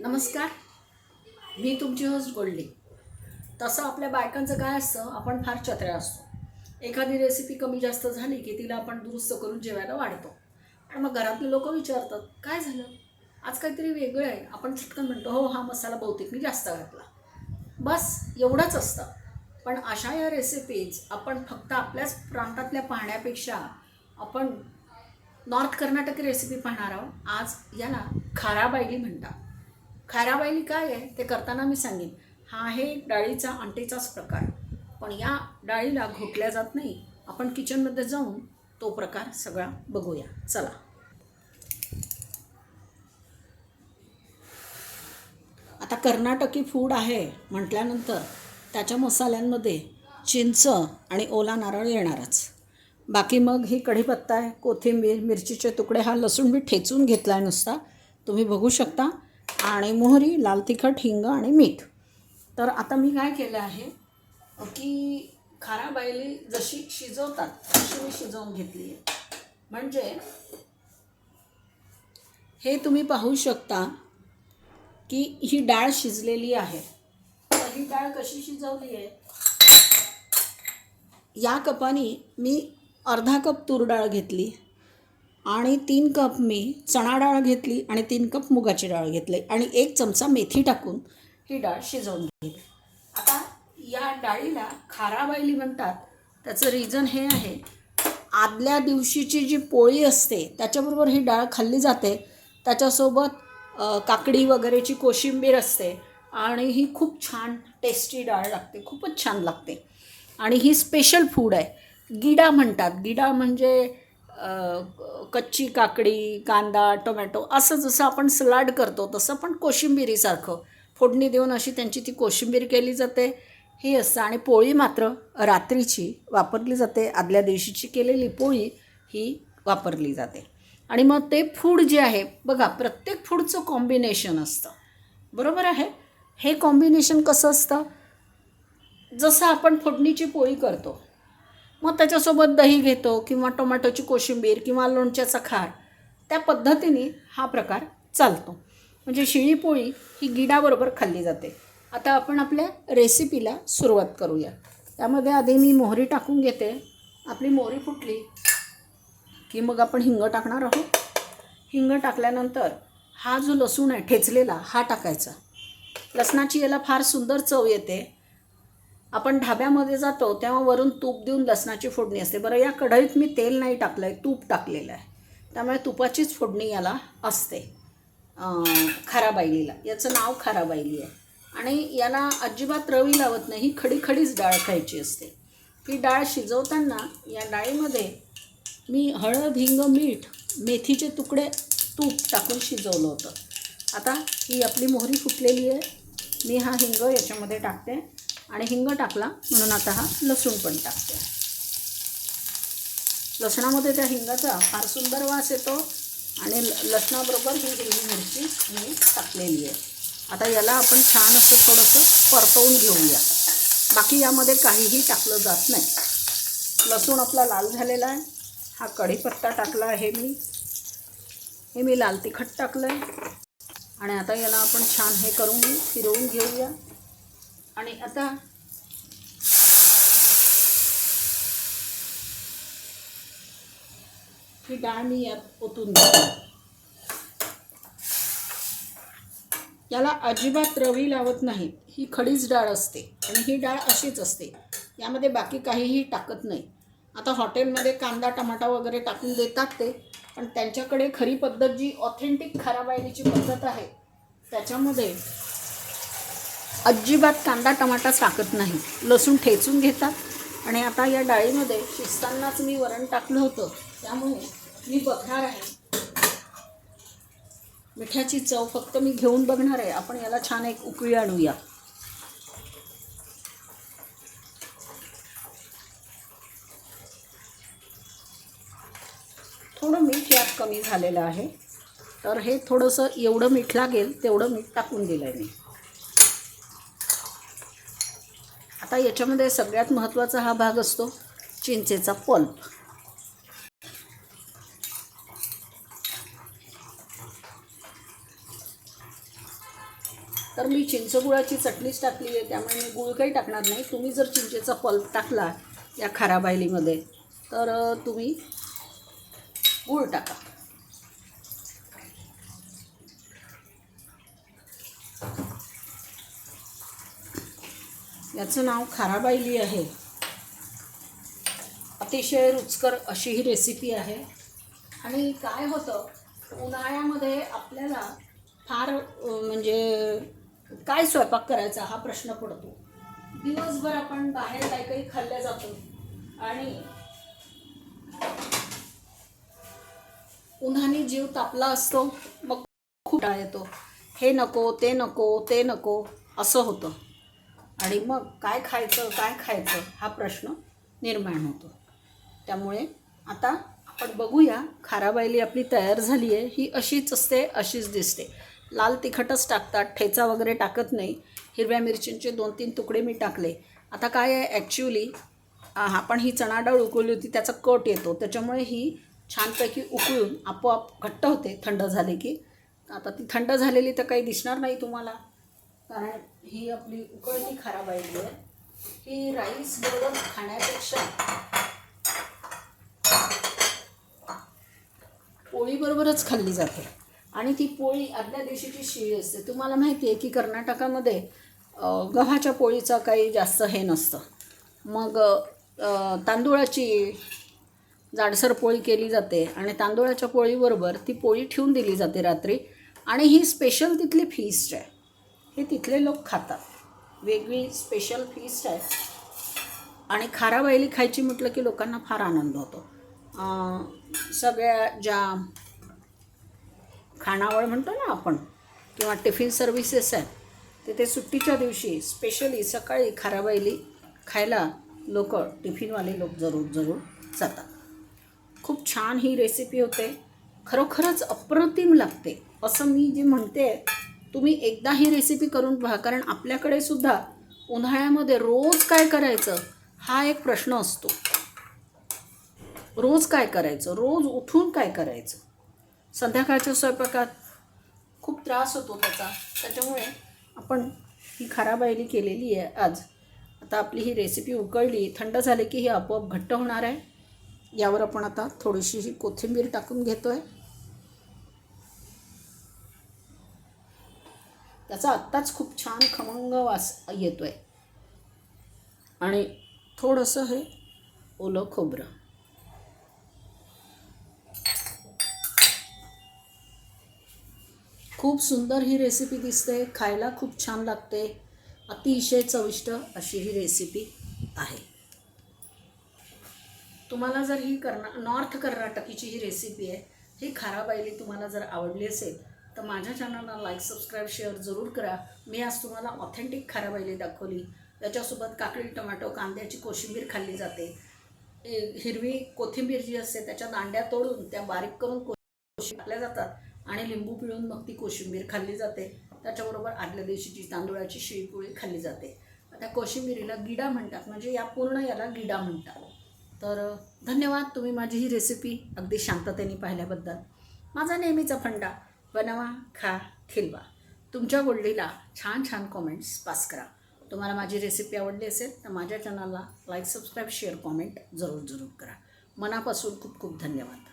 नमस्कार. मी तुमची होस्ट गोल्डी तसं आपल्या बायकांचं काय असतं आपण फार चत्र्या असतो. एखादी रेसिपी कमी जास्त झाली की तिला आपण दुरुस्त करून जेवायला वाढतो. आणि मग घरातले लोक विचारतात काय झालं? आज काहीतरी वेगळं आहे. आपण चटकन म्हणतो हो हा मसाला बहुतेक मी जास्त घातला. बस एवढंच असतं. पण अशा या रेसिपीज आपण फक्त आपल्याच प्रांतातल्या पाहण्यापेक्षा आपण नॉर्थ कर्नाटकी रेसिपी पाहणार आहोत. आज याला खाराबायली म्हणतात. खाराबायली काय आहे ते करताना मी सांगेन. हा आहे डाळीचा आमटीचाच प्रकार. पण या डाळीला घोटल्या जात नाही. आपण किचनमध्ये जाऊन तो प्रकार सगळा बघूया. चला. आता कर्नाटकी फूड आहे म्हटल्यानंतर त्याच्या मसाल्यांमध्ये चिंच आणि ओला नारळ येणारच. बाकी मग ही कढीपत्ता आहे कोथिंबीर मिरचीचे तुकडे हा लसूण मी ठेचून घेतला आहे नुसता. तुम्ही बघू शकता. आणि मोहरी लाल तिखट हिंग आणि मीठ. तर आता मी काय केलं आहे की खारा बायली जशी शिजवतात तशी मी शिजवून घेतली आहे. म्हणजे हे तुम्ही पाहू शकता की ही डाळ शिजलेली आहे. तर ही डाळ कशी शिजवली आहे? या कपाने मी अर्धा कप तूर डाळ घेतली. आणि तीन कप मी चणा डाळ घेतली आणि तीन कप मुगाची डाळ घेतली आणि एक चमचा मेथी टाकून ही डाळ शिजवून घेतली. आता या डाळीला खाराबायली म्हणतात. त्याचं रिझन हे आहे आदल्या दिवशीची जी पोळी असते त्याच्याबरोबर ही डाळ खाल्ली जाते. त्याच्यासोबत काकडी वगैरेची कोशिंबीर असते आणि ही खूप छान टेस्टी डाळ लागते खूपच छान लागते. आणि ही स्पेशल फूड आहे. गिडा म्हणतात. गिडा म्हणजे कच्ची काकडी कांदा टोमॅटो असं जसं आपण सलाड करतो तसं पण कोशिंबिरीसारखं. फोडणी देऊन अशी त्यांची ती कोशिंबीर केली जाते. ही असतं आणि पोळी मात्र रात्रीची वापरली जाते. आदल्या दिवशीची केलेली पोळी ही वापरली जाते. आणि मग ते फूड जे आहे बघा प्रत्येक फूडचं कॉम्बिनेशन असतं. बरोबर आहे? हे कॉम्बिनेशन कसं असतं? जसं आपण फोडणीची पोळी करतो मग त्याच्यासोबत दही घेतो किंवा टोमॅटोची कोशिंबीर किंवा लोणच्याचा खार. त्या पद्धतीने हा प्रकार चालतो. म्हणजे शिळी पोळी ही गिडाबरोबर खाल्ली जाते. आता आपण आपल्या रेसिपीला सुरुवात करूया. त्यामध्ये आधी मी मोहरी टाकून घेते. आपली मोहरी फुटली की मग आपण हिंग टाकणार आहोत. हिंग टाकल्यानंतर हा जो लसूण आहे ठेचलेला हा टाकायचा. लसणाची याला फार सुंदर चव येते. आपण ढाब्यामध्ये जातो तेव्हा वरून तूप देऊन लसणाची फोडणी असते. बरं या कढईत मी तेल नाही टाकलं आहे तूप टाकलेलं आहे. त्यामुळे तुपाचीच फोडणी याला असते खाराबाईलीला. याचं नाव खाराबायली आहे. आणि याला अजिबात रवी लावत नाही ही खडी खडीच डाळ खायची असते. ती डाळ शिजवताना या डाळीमध्ये मी हळद हिंग मीठ मेथीचे तुकडे तूप टाकून शिजवलं होतं. आता ही आपली मोहरी फुटलेली आहे. मी हा हिंग याच्यामध्ये टाकते. आणि हिंग टाकला म्हणून आता हा लसूण पण टाकते. लसणामध्ये त्या हिंगाचा फार सुंदर वास येतो आणि ल लसणाबरोबर ही हिरवी मिरची मी टाकलेली आहे. आता याला आपण छान असं थोडंसं परतवून घेऊया. बाकी यामध्ये काहीही टाकलं जात नाही. लसूण आपला लाल झालेला आहे. हा कढीपत्ता टाकला आहे मी. हे मी लाल तिखट टाकलं आहे आणि आता याला आपण छान हे करून घेऊ फिरवून घेऊया. आणि आता ही डाळ मी यात ओतून घेते याला अजिबात रवी लावत नाहीत ही खडीच डाळ असते आणि ही डाळ अशीच असते. यामध्ये बाकी काहीही टाकत नाही. आता हॉटेलमध्ये कांदा टमाटा वगैरे टाकून देतात ते पण त्यांच्याकडे खरी पद्धत जी ऑथेंटिक खराबायलीची पद्धत आहे त्याच्यामध्ये अजिबात कांदा टमाटा टाकत नाही. लसूण ठेचून घेतात. आणि आता या डाळीमध्ये शिजतानाच मी वरण टाकलं होतं. त्यामुळे मी बघणार आहे. मिठाची चव फक्त मी घेऊन बघणार आहे. आपण याला छान एक उकळी आणूया. थोडं मीठ यात कमी झालेलं आहे. तर हे थोडंसं एवढं मीठ लागेल तेवढं मीठ टाकून दिलं आहे मी. आता याच्यामध्ये सगळ्यात महत्त्वाचा हा भाग असतो चिंचेचा पल्प तर मी चिंचगुळाची चटणीच टाकली आहे त्यामुळे मी गुळ काही टाकणार नाही. तुम्ही जर चिंचेचा पल्प टाकला या खाराबायलीमध्ये तर तुम्ही गूळ टाका. याचं नाव खाराबायली आहे. अतिशय रुचकर अशी ही रेसिपी आहे. आणि काय होतं उन्हाळ्यामध्ये आपल्याला फार म्हणजे काय स्वयंपाक करायचा हा प्रश्न पडतो. दिवसभर आपण बाहेर काही काही खाल्ल्या जातो. आणि उन्हाने जीव तापला असतो मग खूप येतो. हे नको ते नको ते नको असं होतं. आणि मग काय खायचं काय खायचं हा प्रश्न निर्माण होतो. त्यामुळे आता आपण बघूया खाराबायली आपली तयार झाली आहे ही अशीच असते अशीच दिसते. लाल तिखटच टाकतात ठेचा वगैरे टाकत नाही. हिरव्या मिरचींचे दोन तीन तुकडे मी टाकले. आता काय आहे ॲक्च्युली आपण ही चणा डाळ उकळली होती त्याचा कट येतो. त्याच्यामुळे ही छानपैकी उकळून आपोआप घट्ट होते थंड झाले की. आता ती थंड झालेली तर काही दिसणार नाही तुम्हाला. कारण ही आपली उकळती खराब आहे. ही राईस बरोबर खाण्यापेक्षा पोळीबरोबरच खाल्ली जाते. आणि ती पोळी आदल्या दिवशीची शिळी असते. तुम्हाला माहिती आहे की कर्नाटकामध्ये गव्हाच्या पोळीचा काही जास्त हे नसतं. मग तांदुळाची तांदूळाची जाडसर पोळी केली जाते आणि तांदूळाच्या पोळीबरोबर ती पोळी ठेवून दिली जाते रात्री. आणि ही स्पेशल तिथली फीस्ट आहे. हे तिथले लोक खातात. वेगळी स्पेशल फीस्ट आहे. आणि खाराबायली खायची म्हटलं की लोकांना फार आनंद होतो. सगळ्या ज्या खानावळ म्हणतो ना आपण किंवा टिफिन सर्व्हिसेस आहेत तिथे सुट्टीच्या दिवशी स्पेशली सकाळी खाराबायली खायला लोक टिफिनवाले लोक जरूर जरूर जातात. खूप छान ही रेसिपी होते. खरोखरच अप्रतिम लागते. असं मी जे म्हणते तुम्ही एकदा ही रेसिपी करून पहा कारण आपल्याकडे सुद्धा उन्हाळ्यामध्ये रोज काय करायचं हा एक प्रश्न असतो. रोज काय करायचं रोज उठून काय करायचं? संध्याकाळच्या स्वयंपाकात खूप त्रास होतो त्याचा. त्याच्यामुळे आपण ही खराबायली केलेली आहे आज. आता आपली ही रेसिपी उकळली थंड झाली की ही आपोआप घट्ट होणार आहे. यावर आपण आता थोडीशी ही कोथिंबीर टाकून घेतो आहे त्याचा आत्ताच खूप छान खमंग वास येतो आहे आणि थोडंसं हे ओलं खोबरं. खूप सुंदर ही रेसिपी दिसते खायला खूप छान लागते अतिशय चविष्ट अशी ही रेसिपी आहे. तुम्हाला जर ही कर्ना नॉर्थ कर्नाटकीची ही रेसिपी आहे ही खाराबायली तुम्हाला जर आवडली असेल तर माझ्या चॅनलला लाईक सबस्क्राईब शेअर जरूर करा. मी आज तुम्हाला ऑथेंटिक खाराबायली दाखवली. त्याच्यासोबत काकडी टोमॅटो कांद्याची कोशिंबीर खाल्ली जाते. हिरवी कोथिंबीर जी असते त्याच्या दांड्या तोडून त्या बारीक करून कोशिंबीर टाकल्या जातात आणि लिंबू पिळून मग ती कोशिंबीर खाल्ली जाते. त्याच्याबरोबर आदल्या दिवशीची तांदूळाची शिळीपोळी खाल्ली जाते. त्या कोशिंबिरीला गिडा म्हणतात म्हणजे या पूर्ण याला गिडा म्हणतात. तर धन्यवाद तुम्ही माझी ही रेसिपी अगदी शांततेने पाहिल्याबद्दल. माझा नेहमीचा फंडा. बनवा खा खिलवा. तुमच्या गोल्डीला छान छान कॉमेंट्स पास करा. तुम्हाला माझी रेसिपी आवडली असेल तर माझ्या चॅनलला लाईक सबस्क्राईब शेअर कॉमेंट जरूर जरूर करा. मनापासून खूप खूप धन्यवाद.